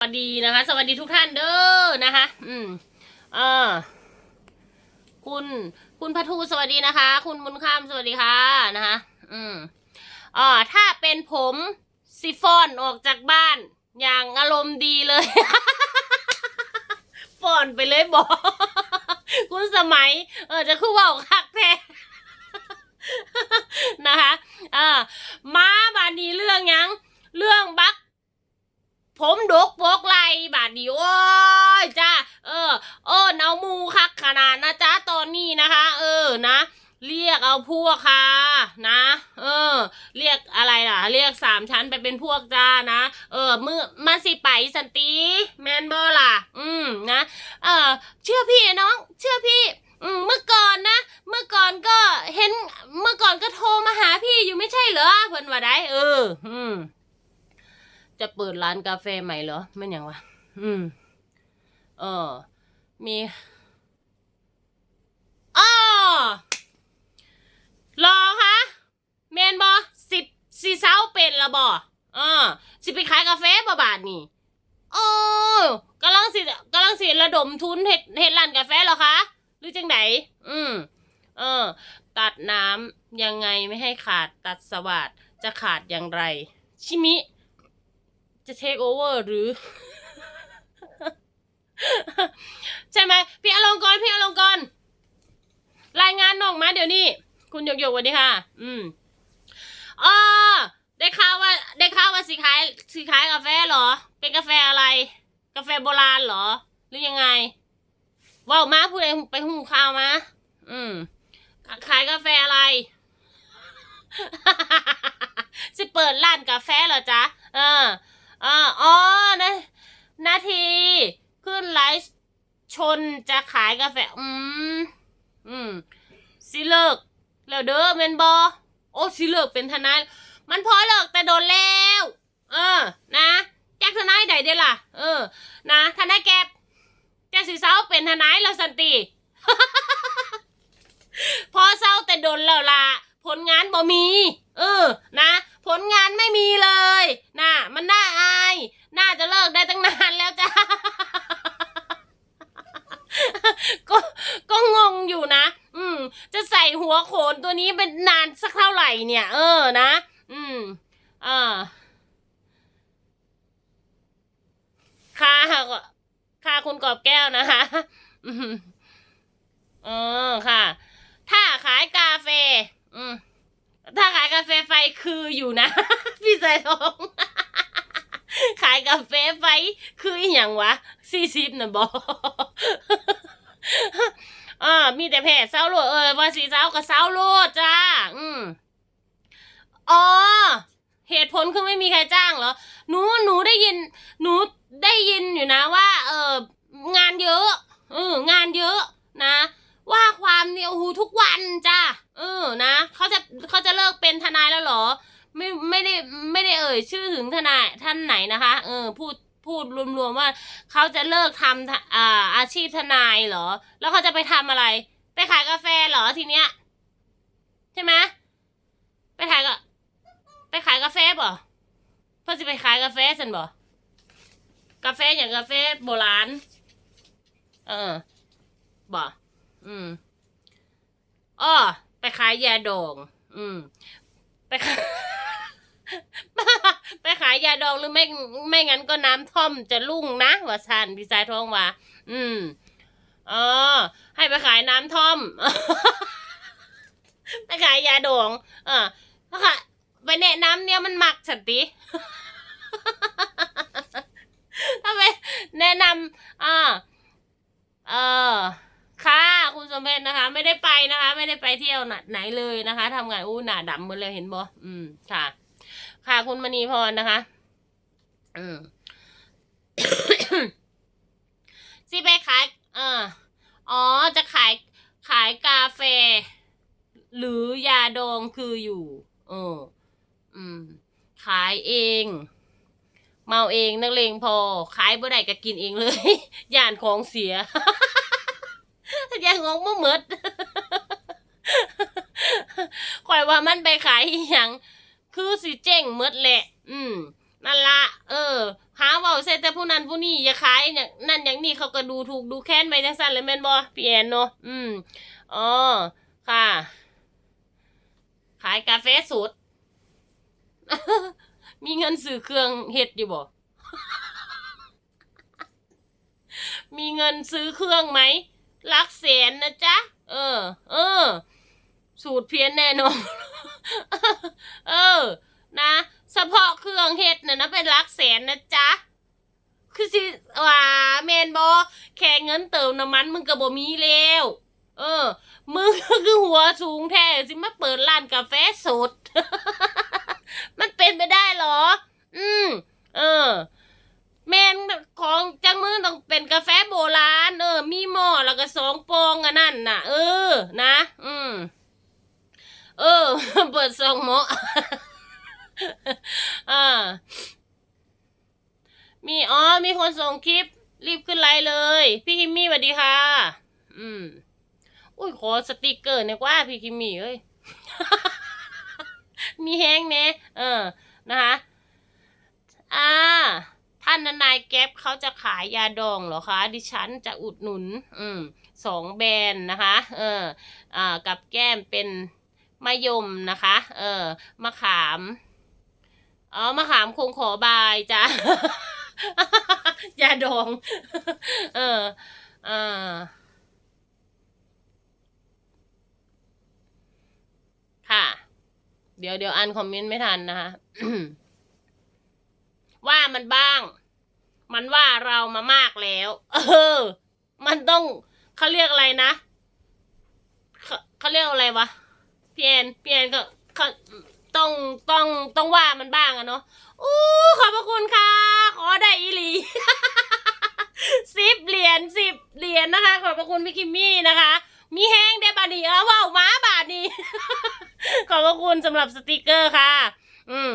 สวัสดีนะคะ สวัสดีทุกท่านเด้อนะคะ อืมเออคุณคุณพัทูสวัสดีนะคะ คุณบุญข้ามสวัสดีค่ะนะคะ อืมอ่าถ้าเป็นผมซิฟอนออกจากบ้าน อย่างอารมณ์ดีเลยฟอนไปเลยบอก คุณสมัย เออจะคือว่าคักแท้นะคะอ่ามาบานนี้เรื่องยัง เรื่องบัก ผมดกปกไหลบาดนี้โอ้ยจ้าเออ เออเอามูคักขนาดนะจ๊ะตอนนี้นะคะ เออนะ เรียกเอาพวกค่ะนะ เออ เรียกอะไรล่ะ เรียกสามชั้นไปเป็นพวกจ้านะ เออมือมาสิไปสันติแมนบอล่ะ อืมนะ เออเชื่อพี่น้อง เชื่อพี่อืมเมื่อก่อนนะ เมื่อก่อนก็เห็น เมื่อก่อนก็โทรมาหาพี่อยู่ไม่ใช่เหรอเพิ่นว่าได้เออ อืม จะเปิดร้านกาแฟใหม่เหรอไม่นอย่างวะอืม เออ มีอ้อรอคะเมนบอสิบสีเซาเป็นละบอเออสิไปขายกาแฟบ่บาทนี่โอ้กำลังสิกำลังสิระดมทุนเฮ็ดเฮ็ดร้านกาแฟเหรอคะ หรือจังไหน อืม เออ ตัดน้ำยังไงไม่ให้ขาดตัดสวัสดจะขาดอย่างไร ชิมิ จะเทคโอเวอร์หรือ ใช่ไหมพี่อลงกรณ์พี่อลงกรณ์รายงานน้องมาเดี๋ยวนี้ คุณหยกหยกสวัสดีค่ะ อืมอ๋อได้ข่าวว่า ได้ข่าวว่าสีขายสีขายกาแฟเหรอ เป็นกาแฟอะไร กาแฟโบราณเหรอ หรือยังไงว่าวมาพูดเองไปหูข่าวมาอืมขายกาแฟอะไรสิเปิดร้านกาแฟเหรอจ๊ะ เออ อ่าอ๋อนะนาที ขึ้นไลฟ์ชนจะขายกาแฟ อืม อืมสิเลิก แล้วเด้อเมนบอ โอ้สิเลิกเป็นทนาย มันพอเลิกแต่โดนแล้ว เออ นะแจ็คทนายใดเด้ล่ะ เออ นะทนายแก็บแจ็คสิเศร้าเป็นทนายแล้วสันติพอเศร้าแต่โดนแล้วล่ะ ผลงานบ่มี เออ นะ ผลงานไม่มีเลยน่ะมันน่าอาย น่าจะเลิกได้ตั้งนานแล้วจ้าก็ก็งงอยู่นะ อืม จะใส่หัวโขนตัวนี้เป็นนานสักเท่าไหร่เนี่ย เออนะ อืมอ่าค่าค่าคุณกอบแก้วนะคะอืมเออค่ะ ถ้าขายกาแฟ อืม ถ้าขายกาแฟไฟคืออยู่นะ พี่สายทองขายกาแฟไฟคืออหย่างวะสี่สิบนะบออ่ามีแต่แผ่เศร้าโลดเออว่าสีเศร้ากับเศร้าโลดจ้า อืมอ๋อเหตุผลคือไม่มีใครจ้างเหรอ หนู หนูได้ยิน หนูได้ยินอยู่นะว่า เอองานเยอะเอองานเยอะนะ ว่าความเนี่ยโอ้โหทุกวันจ้าเออนะเขาจะเขาจะเลิกเป็นทนายแล้วเหรอ ไม่ไม่ได้ไม่ได้เอ่ย ชื่อถึงทนายท่านไหนนะคะ เออ พูดพูดรว มว่าเขาจะเลิกทำอ่าอาชีพทนายเหรอ แล้วเขาจะไปทำอะไร ไปขายกาแฟเหรอทีเนี้ย ใช่ไหมไปขายก็ไปขายกาแฟบ่เพื่อจะไปขายกาแฟสันบ่กาแฟอย่างกาแฟโบราณ เออบ่อืมอ้อไปขายยาดอง อืม ไปขายายยาดองหรือไม่ไม่งั้นก็น้ำท่อมจะลุ่งนะว่าซันพี่สายทองว่า อืมอ๋อให้ไปขายน้ำท่อมไปขายยาดอง เออถ้าขาไปแนะนำเนี่ยมันหมักสันติถ้าไปแนะนำอ่าเออค่ะ คุณสมเพชนะคะ ไม่ได้ไปนะคะ ไม่ได้ไปเที่ยวไหนเลยนะคะทำงานอู้หนาดำหมดเลยเห็นบ่อืมค่ะ ค่ะคุณมณีพรนะคะ อืมสิไปขายเอออ๋อ จะขายขายกาแฟ หรือยาดองคืออยู่ เออ อืม ขายเอง เมาเองนักเลงพอ ขายบ่ได้ก็กินเองเลย ย่านของเสีย ย่านของบ่หมดข่อยว่ามันไปขายอหยัง คือสิเจ๊งหมดแหละ อืมนั่นละเออ หาเว่าใส่แต่ผู้นั้นผู้นี้อย่าขายอย่างนั่นอย่างนี้เขาก็ดูถูกดูแค้นไปจังซั่นเลยแม่นบ่พี่แอนเนาะอืมอ๋อค่ะ ขายกาแฟสด มีเงินซื้อเครื่องเฮ็ดอยู่บ่มีเงินซื้อเครื่องไหมหลักแสนนะจ๊ะ เออ เออ สูตรเพี้ยนแน่นอน เออ นะเฉพาะเครื่องเฮ็ดน่ะนะเป็นหลักแสนนะจ๊ะ คือสิว่าแมนบอแค่เงินเติมน้ำมันมึงก็บ่มีแล้ว เออ มึงก็คือหัวสูงแท้สิมาเปิดร้านกาแฟสด มันเป็นไปได้เหรอ อืม เออแมนของจังมือต้องเป็นกาแฟโบราณ เออ มีหม้อแล้วก็สองปองอันนั่นน่ะ เออ นะ เออ เปิดสองหมออ่า มีอ๋อมีคนส่งคลิป รีบขึ้นไลน์เลย พี่คิมมี่สวัสดีค่ะ อืม อุ้ยขอสติกเกอร์เนี่อยกว่าพี่คิมมี่เอ้ย มีแห้งเน่เออ นะคะอ่าท่านนายแก๊ปเขาจะขายยาดองเหรอคะ ดิฉันจะอุดหนุน อืมสองแบรนด์นะคะ เออ อ่า กับแก้มเป็น มะยมนะคะ เออมะขามอ๋อมะขามคงขอบายจ้ะยาดอง เออเออค่ะ เดี๋ยวเดี๋ยวอ่านคอมเมนต์ไม่ทันนะคะว่ามันบ้าง มันว่าเรามามากแล้ว เออ มันต้องเขาเรียกอะไรนะเขาเขาเรียกอะไรวะ พี่แอนพี่แอนก็ต้องต้องต้องว่ามันบ้างอะเนาะอู้ขอบพระคุณค่ะ ขอได้อีหลีสิบเหรียญสิบเหรียญนะคะ ขอบพระคุณพี่คิมมี่นะคะ มีแห้งได้บาดนีเออว้าวม้าบาดนี้ขอบพระคุณสำหรับสติกเกอร์ค่ะ อืม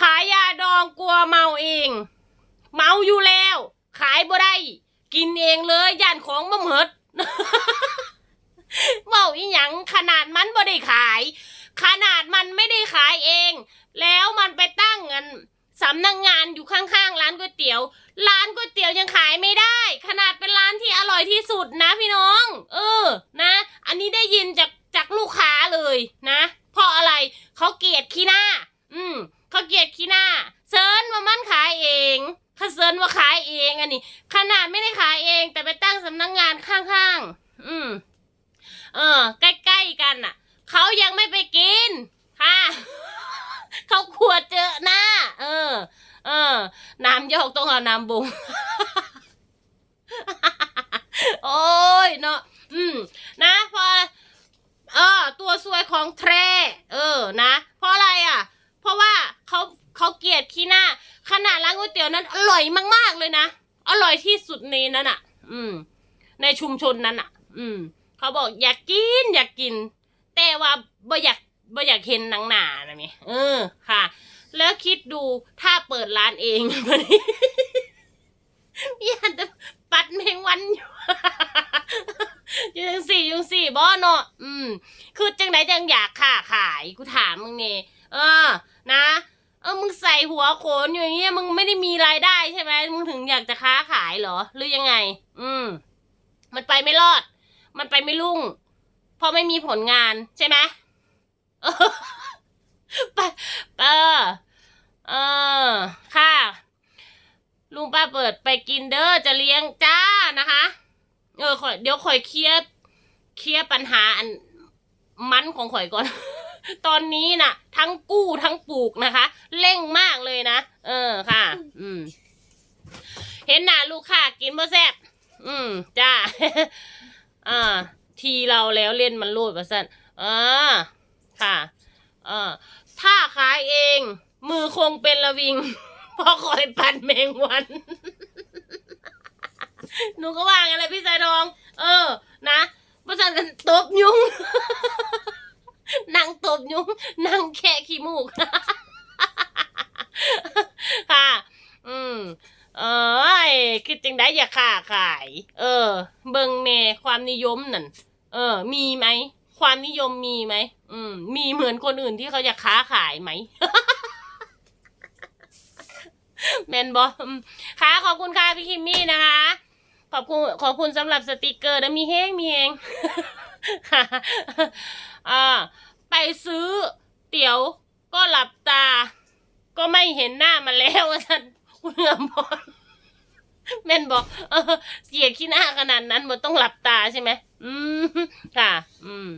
ขายยาดองกลัวเมาเอง เมาอยู่แล้ว ขายบ่ได้ กินเองเลยย่านของมาเหมิด เมาอีหยังขนาดมันบ่ได้ขาย ขนาดมันไม่ได้ขายเอง แล้วมันไปตั้งเงินสำนักงงานอยู่ข้างๆ ร้านก๋วยเตี๋ยว ร้านก๋วยเตี๋ยวยังขายไม่ได้ ขนาดเป็นร้านที่อร่อยที่สุดนะพี่น้อง เออ นะ อันนี้ได้ยินจากจากลูกค้าเลยนะ เพราะอะไรเขาเกลียดขี้หน้า อืมเขาเกลียดขี้หน้าเซิร์นว่ามันขายเองเขาเซิร์นว่าขายเองอันนี้ ขนาดไม่ได้ขายเองแต่ไปตั้งสำนักงงานข้างๆ อืม เออ ใกล้ๆกันน่ะ เขายังไม่ไปกิน ค่ะ เขาขวดเจอหน้า เออ เออ น้ำโยกต้องเอาน้ำบุง โอ้ยเนาะ อืม นะพอเออ ตัวซวยของแทร เออ นะ เพราะอะไรอะ เพราะว่าเขาเขาเกลียดขี้หน้า ขนาดร้านก๋วยเตี๋ยวนั้น อร่อยมาก ๆ เลยนะ อร่อยที่สุดในนั้นอะ อืม ในชุมชนนั้นอะ อืม เขาบอกอยากกินอยากกิน แต่ว่าบ่อยากบ่อยากเห็นหนังหนานะมีเออค่ะ แล้วคิดดูถ้าเปิดร้านเองวันนี้อยากจะปัดแมงวันอยู่อยู่จังสี่ยุงสี่บ่เนาะอืม คือจังไหนจังอยากค้าขายกูถามมึงเนี่ยเออ นะ เออมึงใส่หัวโขนอยู่อย่างเงี้ยมึงไม่ได้มีรายได้ใช่ไหมมึงถึงอยากจะค้าขายเหรอ หรือยังไง อืม มันไปไม่รอด มันไปไม่รุ่ง เพราะไม่มีผลงานใช่ไหมเปเออเออ ค่ะ ลุงป้าเปิดไปกินเด้อจะเลี้ยงจ้านะคะ เออข่อยเดี๋ยวข่อยเคลียร์เคลียร์ปัญหาอันมันของข่อยก่อน ตอนนี้น่ะ ทั้งกู้ทั้งปลูกนะคะ เร่งมากเลยนะ เออค่ะ อืม เห็นหน้าลูกค้ากินบ่แซ่บอืม จ้า อ่า ทีเราแล้วเล่นมันรูดประสันอ่าค่ะอ่าถ้าขายเอง มือคงเป็นระวิงเพราะคอยปั่นแมงวันหนูก็ว่างั้นแหละพี่สายทอง เออ นะประสันกันตบยุงนั่งตบยุงนั่งแค่ขี้มูกค่ะ อืม เอ้ย คิดจังได้อย่าค้าขาย เออ เบิงเนความนิยมนั่น เออ มีไหม ความนิยมมีไหม อืม มีเหมือนคนอื่นที่เขาจะค้าขายไหมแมนบอมค่ะขอบคุณค่ะพี่คิมมี่นะคะ ขอบคุณขอบคุณสำหรับสติกเกอร์นะมีแห้งมีแห้งค่ะอ่าไปซื้อเตี๋ยวก็หลับตา ก็ไม่เห็นหน้ามันแล้วท่านคุณเงือมพร แม่นบอกเออเสียขี้หน้าขนาดนั้นมันต้องหลับตาใช่ไหมอืมค่ะ อืม